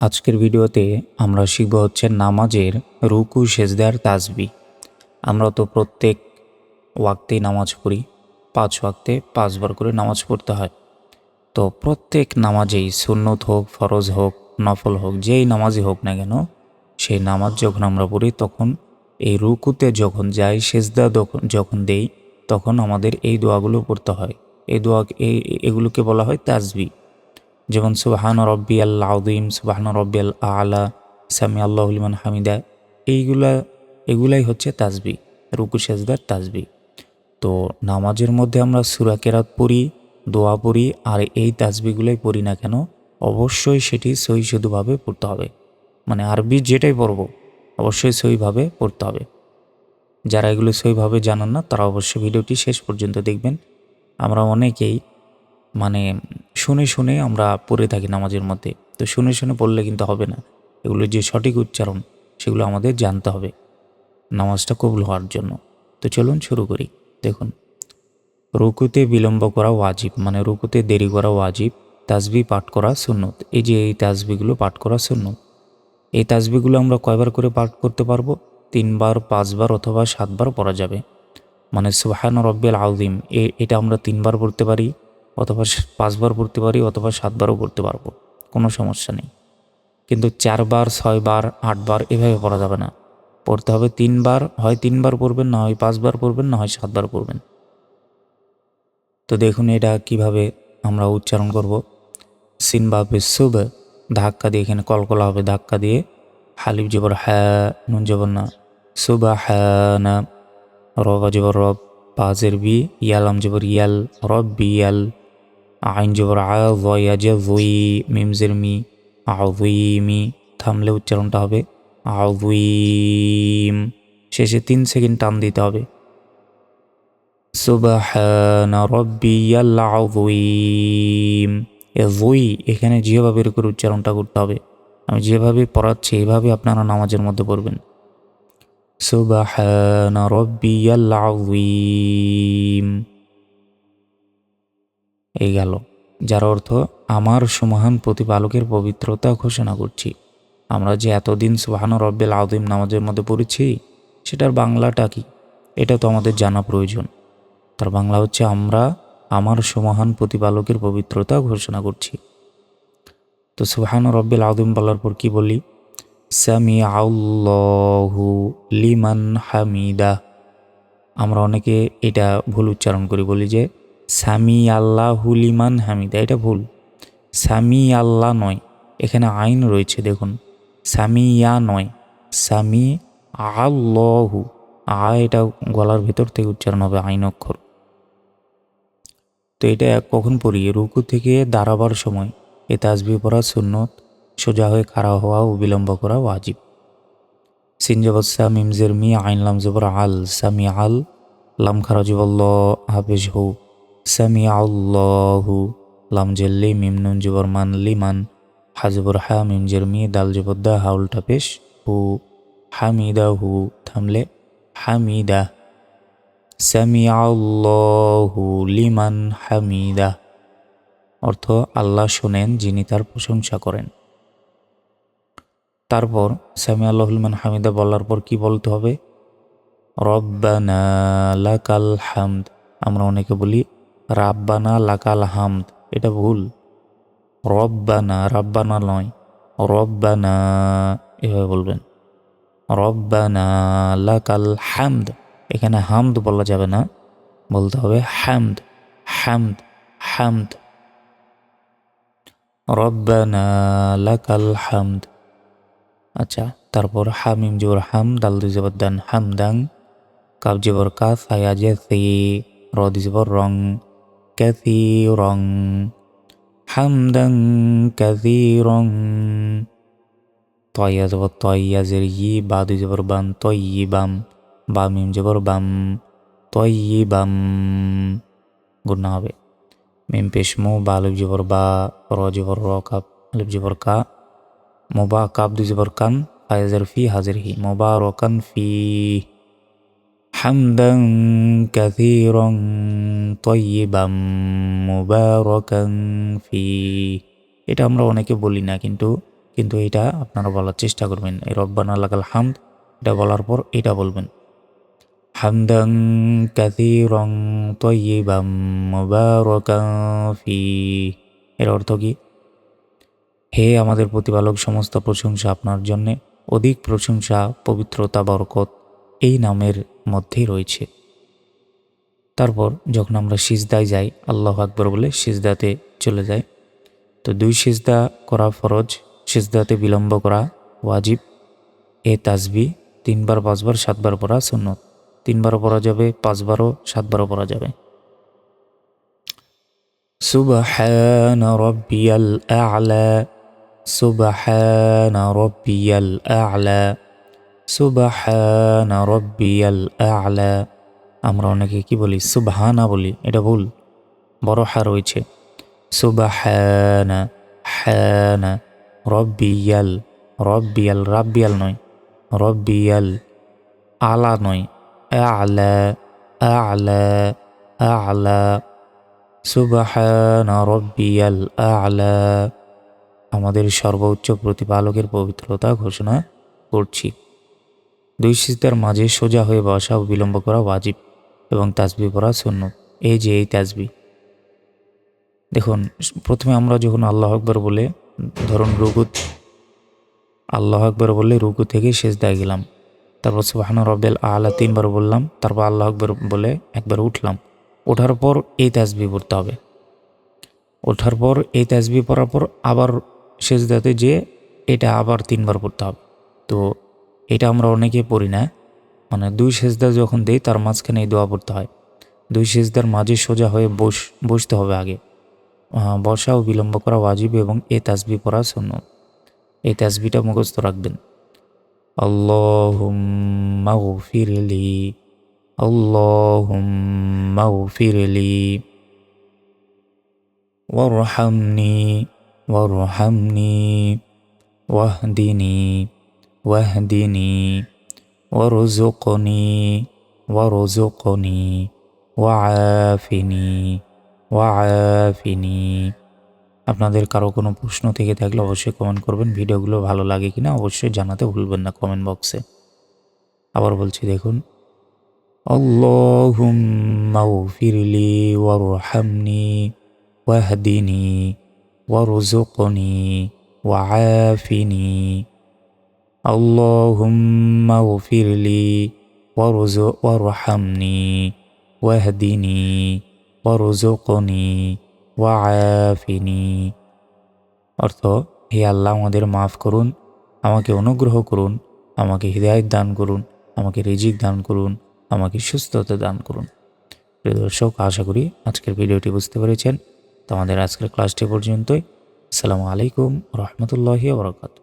আজকের ভিডিওতে আমরা শিখব হচ্ছে নামাজের রুকু সেজদার তাজবি আমরা তো প্রত্যেক ওয়াক্তেই নামাজ পড়ি, পাঁচ ওয়াক্তে পাঁচবার করে নামাজ পড়তে হয়। তো প্রত্যেক নামাজেই সুন্নত হোক, ফরজ হোক, নফল হোক, যেই নামাজই হোক না কেন, সেই নামাজ যখন আমরা পড়ি, তখন এই রুকুতে যখন যাই, সেজদা যখন- দেই, তখন আমাদের এই দোয়াগুলো পড়তে হয়। এই দোয়া, এই, এগুলোকে বলা হয় তাজবি যেমন, সুবাহান রব্বি আল্লাহ আউদিম সুবাহান রব্বি আল আলা সামি আল্লাহলিমান হামিদা। এইগুলা, এগুলাই হচ্ছে তাজবি রুকু, সেজদার তাজবি তো নামাজের মধ্যে আমরা সুরা কেরাত পড়ি, দোয়া পড়ি, আর এই তাজবিগুলোই পড়ি না কেন, অবশ্যই সেটি সই শুধুভাবে পড়তে হবে। মানে আরবি যেটাই পড়ব, অবশ্যই সইভাবে পড়তে হবে। যারা এগুলো সইভাবে জানান না, তারা অবশ্যই ভিডিওটি শেষ পর্যন্ত দেখবেন। আমরা অনেকেই মানে শুনে শুনে আমরা পড়ে থাকি নামাজের মধ্যে। তো শুনে শুনে পড়লে কিন্তু হবে না। এগুলো যে সঠিক উচ্চারণ, সেগুলো আমাদের জানতে হবে। নামাজটা কবুল হওয়ার জন্য। তো চলুন শুরু করি। দেখুন। রুকুতে বিলম্ব করা ওয়াজিব মানে রুকুতে দেরি করা ওয়াজিব তাজবি পাঠ করা সুন্নত। এই যে এই তাজবিগুলো পাঠ করা সুন্নত। এই তাজবিগুলো আমরা কয়বার করে পাঠ করতে পারব? তিনবার, পাঁচবার অথবা সাতবার পড়া যাবে। মানে সুবাহান রব্বিল আউদিম এটা আমরা তিনবার পড়তে পারি। অথবা পাঁচবার পড়তে পারি, অথবা সাতবারও পড়তে পারব। কোনো সমস্যা নেই। কিন্তু চারবার, ছয়বার, আটবার এভাবে পড়া যাবে না। পড়তে হবে তিনবার, হয় তিনবার পড়বেন, না হয় পাঁচবার পড়বেন, না হয় সাতবার পড়বেন। তো দেখুন এটা কীভাবে আমরা উচ্চারণ করব। সিনবাবে সুব, ধাক্কা দিয়ে এখানে কলকলা হবে, ধাক্কা দিয়ে হালিফ জবর হ্যাঁ নুন জবর না, সুবা হ্যাঁ না, রবা জবর রব, পাজের বি, ইয়ালাম জবর ইয়াল, রব বি ইয়াল আইন জবর আ ভয়া যে ভই মিমজের মি আউইমি থামলে উচ্চারণটা হবে আউইম শেষে তিন সেকেন্ড টান দিতে হবে। এ ভুই এখানে যেভাবে করে উচ্চারণটা করতে হবে। আমি যেভাবে পড়াচ্ছি, এভাবে আপনারা নামাজের মধ্যে পড়বেন। সুবহান রব্বিয়াল আযীম। এই গেল, যার অর্থ আমার সুমহান প্রতিপালকের পবিত্রতা ঘোষণা করছি। আমরা যে এতদিন সুবহান রব্বিল আযীম নামাজের মধ্যে পড়েছি, সেটার বাংলাটা কি? এটা তো আমাদের জানা প্রয়োজন। তার বাংলা হচ্ছে, আমরা আমার সুমহান প্রতিপালকের পবিত্রতা ঘোষণা করছি। তো সুবহান রব্বিল আযীম বলার পর কি বলি? সামি আল্লাহু লিমান হামিদা। আমরা অনেকে এটা ভুল উচ্চারণ করি, বলি যে সামি আল্লাহ লিমান হামিদা, এটা ভুল। সামি আল্লাহ নয়, এখানে আইন রয়েছে, দেখুন। সামিয়া নয়, সামি আল্লাহু, আ এটা গলার ভেতর থেকে উচ্চারণ হবে, আইন অক্ষর। তো এটা কখন পড়ি? রুকু থেকে দাঁড়াবার সময়। এ তাজবি পড়া সুন্নত, সোজা হয়ে খাড়া হওয়া ও বিলম্ব করা ওয়াজিব। সিনজবত মিমজের মি, আইন লাম জবর আল, সামি আল লাম খারা জবল্ল হাফেজ হু সামি আল্লাহু লাম জেল্লি মিম নুন মান লিমান হাজবর হা মিমজের মি দাল জবদ্দা হাউলটা পেশ হু হামিদা হু থামলে হামিদা সামিয়া আল্লাহু লিমান হামিদা অর্থ আল্লাহ শোনেন যিনি তার প্রশংসা করেন। তারপর সামি আল্লাহ লিমান হামিদা বলার পর কি বলতে হবে? রব্বানা লাকাল হামদ। আমরা অনেকে বলি রাব্বানা লাকাল হামদ। এটা ভুল। রব্বানা, রাব্বানা নয়। রব্বানা, এভাবে বলবেন। রব্বানা লাকাল হামদ। এখানে হামদ বলা যাবে না। বলতে হবে হামদ। হামদ হামদ। রব্বানা লাকাল হামদ। আচ্ছা তারপর হামিম জবর হাম, দাল দুই জবর দান, হামদাং। কাব জবর কাফ হায়া জে, সি। র রং। তয়া জের ই বা দুই জবর বান তই বাম বা মিম জবর বাম তই বাম গুণা হবে. মিম পেশ মো বা আলিফ জবর বা র জবর র কাপ আলিফ জবর কা মোবা কাপ দুই জবর কান ফায়াজার ফি হাজির হি মোবা রকান ফি حمدا كثيرا طيبا مباركا فيه এটা আমরা অনেকে বলি না কিন্তু কিন্তু এটা আপনারা বলার চেষ্টা করবেন এই রব্বানা লাগাল হামদ এটা বলার পর এটা বলবেন হামদাং কাসীরাং তয়্যিবাম মুবারাকান ফি এর অর্থ কি হে আমাদের প্রতিপালক সমস্ত প্রশংসা আপনার জন্যে অধিক প্রশংসা পবিত্রতা বরকত এই নামের মধ্যেই রয়েছে। তারপর যখন আমরা সিজদায় যাই, আল্লাহ আকবর বলে সিজদাতে চলে যাই, তো দুই সিজদা করা ফরজ, সিজদাতে বিলম্ব করা ওয়াজিব। এ তাজবি তিনবার, পাঁচবার, সাতবার পড়া সুন্নত। তিনবারও পড়া যাবে, পাঁচবারও, সাতবারও পড়া যাবে। সুবহান রব্বিয়াল আ'লা, সুবহান রব্বিয়াল আ'লা। সুবহান রব্বিয়াল আ'লা। আমরা অনেকে কি বলি? সুবহানা বলি। এটা ভুল। বড় হা রয়েছে। সুবহানা, হানা, রব্বিয়াল। রব্বিয়াল, রাব্বিয়াল নয়। রব্বিয়াল, আলা নয়। আলা আলা আলা। সুবহানা, রব্বিয়াল, আলা। আমাদের সর্বোচ্চ প্রতিপালকের পবিত্রতা ঘোষণা করছি। দুই সিজদার মাঝে সোজা হয়ে বসা ও বিলম্ব করা ওয়াজিব এবং তাজবি পড়া শূন্য এই যে এই তাজবি। দেখুন, প্রথমে আমরা যখন আল্লাহ আকবর বলে, ধরুন রুকুত, আল্লাহ আকবর বললে রুকু থেকে সেজদায় গেলাম। তারপর সুবাহান রব্বেল আলা তিনবার বললাম, তারপর আল্লাহ আকবর বলে একবার উঠলাম। ওঠার পর এই তাজবি পড়তে হবে। ওঠার পর এই তাজবি পড়ার পর আবার সেজদাতে যে এটা আবার তিনবার পড়তে হবে। তো এটা আমরা অনেকে পড়ি না। মানে দুই সেজদা যখন দেই, তার মাঝখানে এই দোয়া পড়তে হয়। দুই সেজদার মাঝে সোজা হয়ে বস, বসতে হবে আগে। বসা ও বিলম্ব করা ওয়াজিব এবং এ তাজবি পড়া শূন্য এই তাজবিটা মুখস্থ রাখবেন। ওয়ারহামনি, ওয়াহদিনি। ওয়াহদিনি ওয়ারজুকনি ওয়ারজুকনি ওয়াআফিনি ওয়াআফিনি আপনাদের কারও কোনো প্রশ্ন থেকে থাকলে অবশ্যই কমেন্ট করবেন। ভিডিওগুলো ভালো লাগে কিনা অবশ্যই জানাতে ভুলবেন না কমেন্ট বক্সে আবার বলছি, দেখুন। আল্লাহুম্মা গফিরলি ওয়ারহামনি, ওয়াহদিনি ওয়ারজুকনি ওয়াআফিনি আল্লাহুম্মা গফিরলি ওয়ারজু ওয়ারহামনি ওয়াহদিনি ওয়ারজুকনি ওয়াআফিনি অর্থ, হে আল্লাহ আমাদের মাফ করুন, আমাকে অনুগ্রহ করুন, আমাকে হৃদায়ত দান করুন, আমাকে রিজিক দান করুন, আমাকে সুস্থতা দান করুন। প্রিয় দর্শক, আশা করি আজকের ভিডিওটি বুঝতে পেরেছেন। তো আমাদের আজকের ক্লাসটি পর্যন্তই। আসসালামু আলাইকুম রহমতুল্লাহি বরকাত